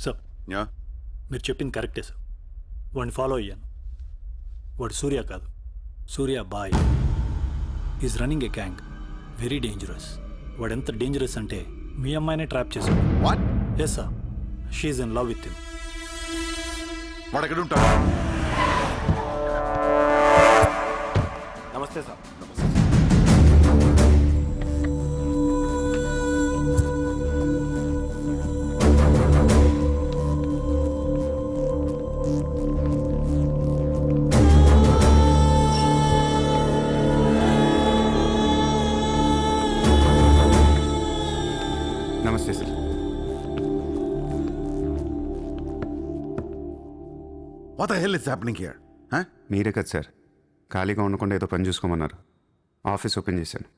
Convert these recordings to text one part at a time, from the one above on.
Sir yeah. మీరు చెప్పింది కరెక్టే సార్ వాడిని ఫాలో అయ్యాను. వాడు సూర్య కాదు. Surya boy. Is running a gang very dangerous వాడు ఎంత డేంజరస్ అంటే మీ అమ్మాయినే ట్రాప్ చేశాడు. What yes sir she's in love with him వాడు ఎక్కడ ఉంటాడు? నమస్తే sir. What hell is happening here మీరే కదా సార్. ఖాళీగా ఉండకుండా ఏదో పని చూసుకోమన్నారు. ఆఫీస్ ఓపెన్ చేశాను.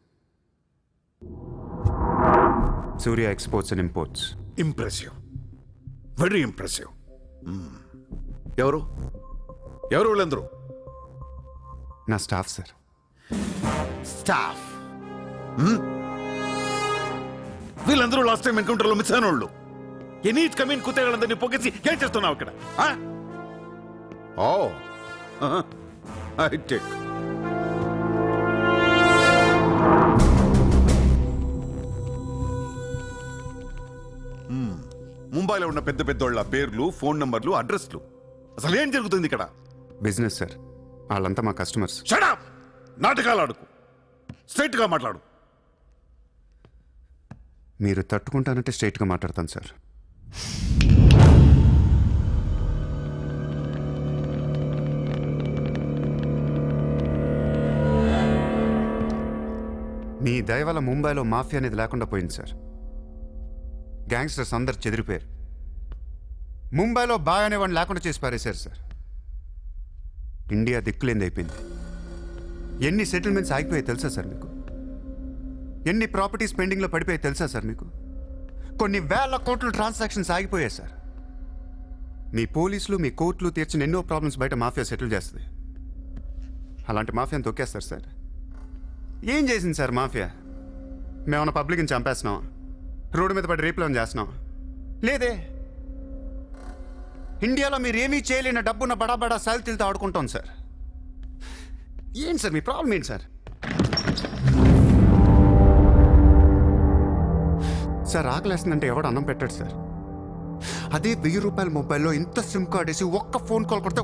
Surya exports and imports. Impressive very impressive ఎవరు? ఎవరు వీళ్ళందరూ? నా స్టాఫ్ సార్. స్టాఫ్ వీళ్ళందరూ లాస్ట్ టైం ఎన్కౌంటర్లో మిస్ అయిన వాళ్ళు ఎనీ కమీన్ కుత్తేగాళ్ళందరినీ పొగేసి ఏం చేస్తున్నావు అక్కడ? ఓ. ఐ టేక్ ముంబైలో ఉన్న పెద్ద పెద్దోళ్ళ పేర్లు ఫోన్ నంబర్లు అడ్రస్లు. అసలు ఏం జరుగుతుంది ఇక్కడ? బిజినెస్ సార్ వాళ్ళంతా మా కస్టమర్స్ నాటకాలు ఆడుకు. స్ట్రైట్గా మాట్లాడు. మీరు తట్టుకుంటానంటే స్ట్రైట్గా మాట్లాడతాను సార్. మీ దయ వల్ల ముంబైలో మాఫియా అనేది లేకుండా పోయింది సార్. గ్యాంగ్స్టర్స్ అందరు చెదిరిపోయారు. ముంబైలో బాగానే వాడిని లేకుండా చేసి పారేశారు సార్. ఇండియా దిక్కులేంది అయిపోయింది ఎన్ని సెటిల్మెంట్స్ ఆగిపోయాయి తెలుసా సార్ మీకు? ఎన్ని ప్రాపర్టీస్ పెండింగ్లో పడిపోయాయి తెలుసా సార్ మీకు? కొన్ని వేల కోట్ల ట్రాన్సాక్షన్స్ ఆగిపోయాయి సార్. మీ పోలీసులు మీ కోర్టులు తీర్చిన ఎన్నో ప్రాబ్లమ్స్ బయట మాఫియా సెటిల్ చేస్తుంది. అలాంటి మాఫియాని తొక్కేస్తారు సార్. ఏం చేసింది సార్ మాఫియా? మేమన్నా పబ్లిక్ని చంపేస్తున్నాం రోడ్డు మీద పడి రీప్లేన్ చేస్తున్నాం లేదే. ఇండియాలో మీరు ఏమీ చేయలేని డబ్బున్న బడా బడా సాల్తీలతో ఆడుకుంటాం సార్. ఏంటి సార్ మీ ప్రాబ్లం ఏంటి సార్? సార్ ఆకలేస్తుందంటే ఎవడు అన్నం పెట్టాడు సార్. అదే వెయ్యి రూపాయల మొబైల్లో ఇంత సిమ్ కార్డ్ వేసి ఒక్క ఫోన్ కాల్ కొడితే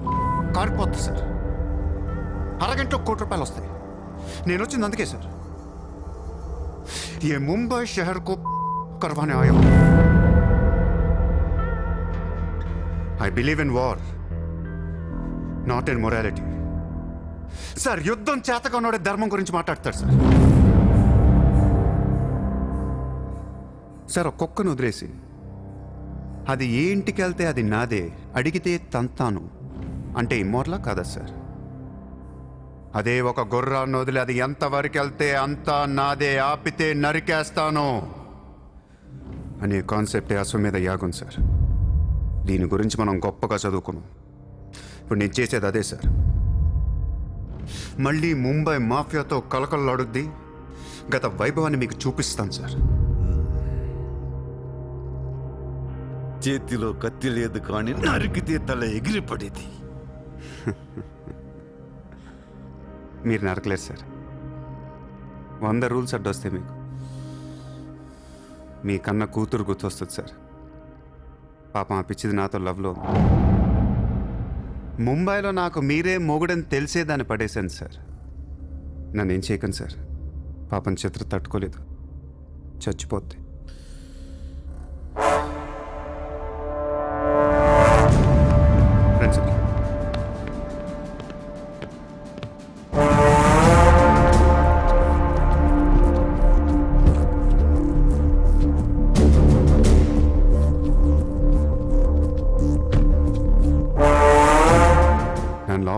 కారిపోతుంది సార్. అరగంటలో కోటి రూపాయలు వస్తాయి. నేను వచ్చింది అందుకే సార్. ఏ ముంబై షహర్కు కర్వానే ఆయో. I believe in war not in morality sir యుద్ధం చేతగా ఉన్నాడే ధర్మం గురించి మాట్లాడతాడు సార్. సార్ ఒక్కొక్కను వదిలేసి. అది ఏ ఇంటికి వెళ్తే అది నాదే అడిగితే తంతాను. అంటే ఇమ్మోర్లా కాదా సార్? అదే ఒక గుర్రాన్ని వదిలి అది ఎంతవరకు వెళ్తే అంతా నాదే ఆపితే నరికేస్తాను. అనే కాన్సెప్టే అశ్వమేధ యాగం సార్. దీని గురించి మనం గొప్పగా చదువుకున్నాం. ఇప్పుడు నేను చేసేది అదే సార్. మళ్ళీ ముంబై మాఫియాతో కలకలలాడుద్ది గత వైభవాన్ని మీకు చూపిస్తాను సార్. చేతిలో కత్తి లేదు కానీ నరికితే తల ఎగిరిపడేది. మీరు నరకలేదు సార్. వంద రూల్స్ అడ్డొస్తే మీకు. మీ కన్న కూతురు గుర్తొస్తుంది సార్. పాపం ఆ పిచ్చిది నాతో లవ్లో ముంబైలో నాకు మీరే మొగుడని తెలిసే దాన్ని పడేశాను సార్. నన్ను ఏం చేయకండి సార్. పాపం చిత్ర తట్టుకోలేదు. చచ్చిపోద్ది.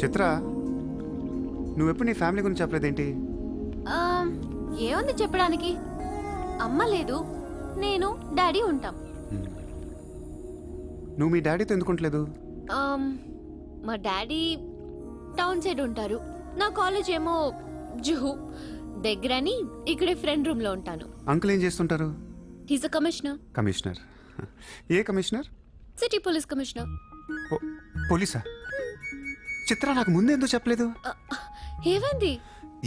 Chitra నువ్వెప్పుడు నీ ఫ్యామిలీ గురించి చెప్పలేదేంటి? ఏముంది చెప్పడానికి? అమ్మ లేదు నేను డాడీ ఉంటాం. నువ్వు మీ డాడీతో ఎందుకుంటలేదు మా డాడీ టౌన్ సైడ్ ఉంటారు. నా కాలేజ్ ఏమో జుహు. దగ్గరని ఇక్కడే ఫ్రెండ్ రూమ్లో ఉంటాను. అంకుల్ ఏం చేస్తుంటారు? He's a commissioner commissioner. A commissioner? City police commissioner పోలీసా? చిత్ర నాకు ముందే ఎందుకు చెప్పలేదు? ఏమైంది?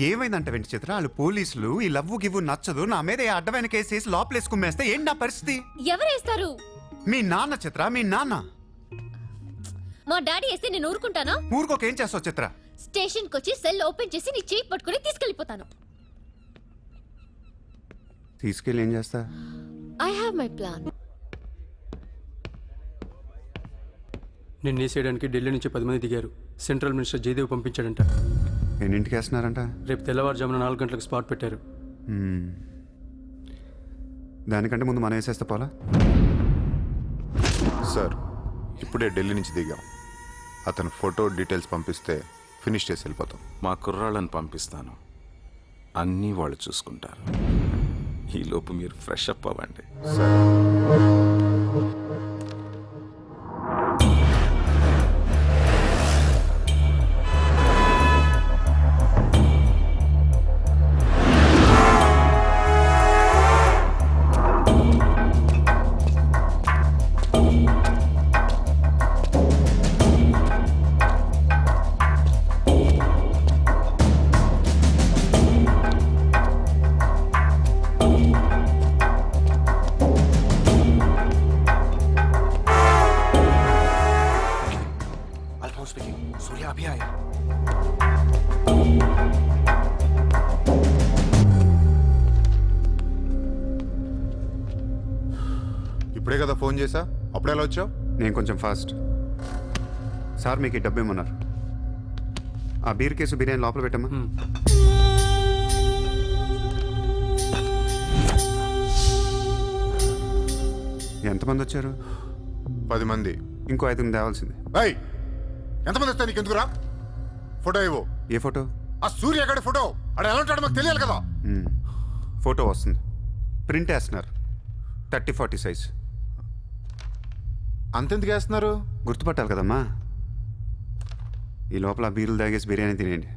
ఏమైందంట వెంటి చిత్ర వాళ్ళు పోలీసులు ఈ లవ్వు గివ్వు నచ్చదు నా మీద అడ్డమైన కేసు వేసి లోపలేసి కుమ్మేస్తే ఏంటి నా పరిస్థితి? ఎవరేస్తారు మీ నాన్న చిత్ర మీ నాన్న. మా డాడీ వేస్తే నేను ఊరుకుంటానా? ఊరికొక ఏం చేస్తావు చిత్ర? స్టేషన్కి వచ్చి సెల్ ఓపెన్ చేసి నీ చేయి పట్టుకుని తీసుకెళ్ళిపోతాను. తీసుకెళ్ళి ఏం చేస్తా? ఐ హావ్ మై ప్లాన్ నిన్ను వేసేయడానికి ఢిల్లీ నుంచి పది మంది దిగారు. సెంట్రల్ మినిస్టర్ జయదేవ్ పంపించాడంట. ఎన్నింటికి వేస్తున్నారంట రేపు తెల్లవారుజామున నాలుగు గంటలకు స్పాట్ పెట్టారు. దానికంటే ముందు మనం వేసేస్తే పోలా? సార్ ఇప్పుడే ఢిల్లీ నుంచి దిగాం. అతను ఫోటో డీటెయిల్స్ పంపిస్తే ఫినిష్ చేసి వెళ్ళిపోతాం. మా కుర్రాళ్ళని పంపిస్తాను. అన్నీ వాళ్ళు చూసుకుంటారు. ఈలోపు మీరు ఫ్రెష్ అప్ అవ్వండి. సరే. ఇప్పుడే కదా ఫోన్ చేసా అప్పుడే ఎలా వచ్చావు? నేను కొంచెం ఫాస్ట్. సార్ మీకు ఈ డబ్బు ఏమన్నారు ఆ బీర్ కేసు బిర్యానీ లోపల పెట్టమ్మా. ఎంతమంది వచ్చారు? పది మంది. ఇంకో ఐదుగురు తేవాల్సింది. ఏయ్! ఎంతమంది వస్తాయి నీకు ఎందుకురా? ఫోటో ఇవ్వు. ఏ ఫోటో? ఆ సూర్య గడి ఫోటో. అక్కడ ఎలా ఉంటాడో మాకు తెలియాలి కదా. ఫోటో వస్తుంది. ప్రింట్ వేస్తున్నారు. Thirty forty size. అంతెందుకు వేస్తున్నారు? గుర్తుపట్టాలి కదమ్మా. ఈ లోపల బీరులు తాగేసి బిర్యానీ తినేయండి.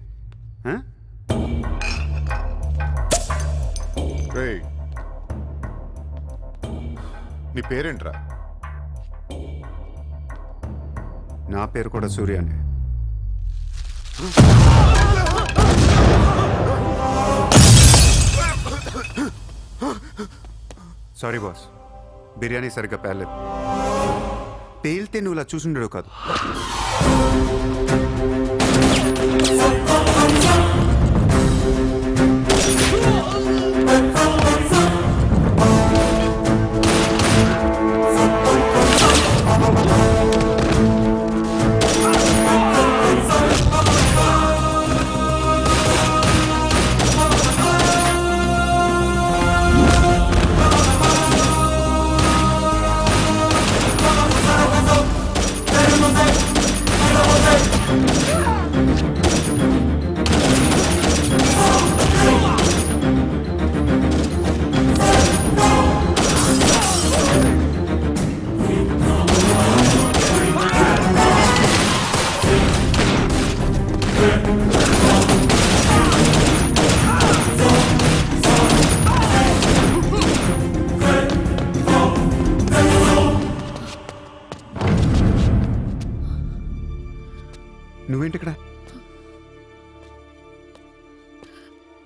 నీ పేరేంట్రా? నా పేరు కూడా సూర్య అండి సారీ బాస్. బిర్యానీ సరిగ్గా పేర్లేదు పేలితే నువ్వు ఇలా చూసుండడు కాదు.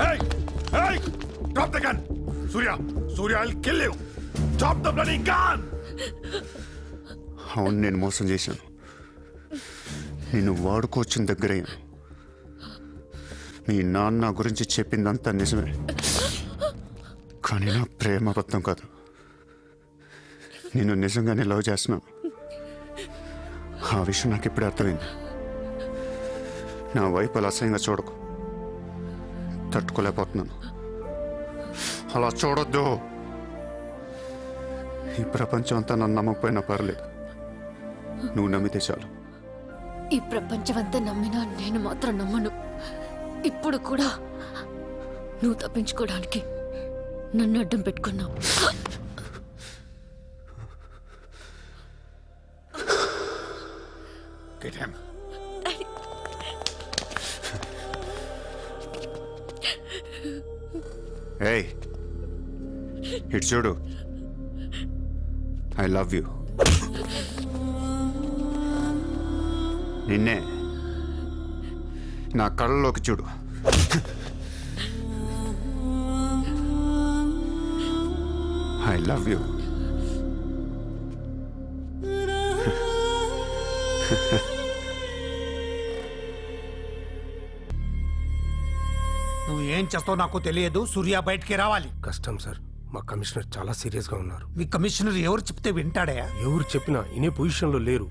Hey! Hey! Drop the gun! Surya! Surya, I'll kill you! Drop the bloody gun! అవును నేను మోసం చేశాను నిన్ను వాడుకోవచ్చిన దగ్గరే మీ నాన్న గురించి చెప్పిందంతా నిజమే కానీ నా ప్రేమ అబద్ధం కాదు నేను నిజంగానే లవ్ చేస్తున్నాను ఆ విషయం నాకు ఇప్పుడే అర్థమైంది నా వైపు అలా అసహ్యంగా చూడకు తట్టుకోలేకపోతున్నాను. అలా చూడొద్దు. ఈ ప్రపంచం అంతా నన్ను నమ్మకపోయినా పర్లేదు. నువ్వు నమ్మితే చాలు. ఈ ప్రపంచమంతా నమ్మినా నేను మాత్రం నమ్మను. ఇప్పుడు కూడా నువ్వు తప్పించుకోవడానికి నన్ను అడ్డం పెట్టుకున్నావు. Get him. ఏయ్ ఇటు చూడు ఐ లవ్ యూ నిన్నే నా కళ్ళలోకి చూడు. I love you ha. ఏం చేస్తావు నాకు తెలియదు. సూర్య బయటికి రావాలి. కష్టం సార్. మా కమిషనర్ చాలా సీరియస్గా ఉన్నారు. మీ కమిషనర్ ఎవరు చెప్తే వింటాడయా? ఎవరు చెప్పినా ఇనే పొజిషన్లో లేరు.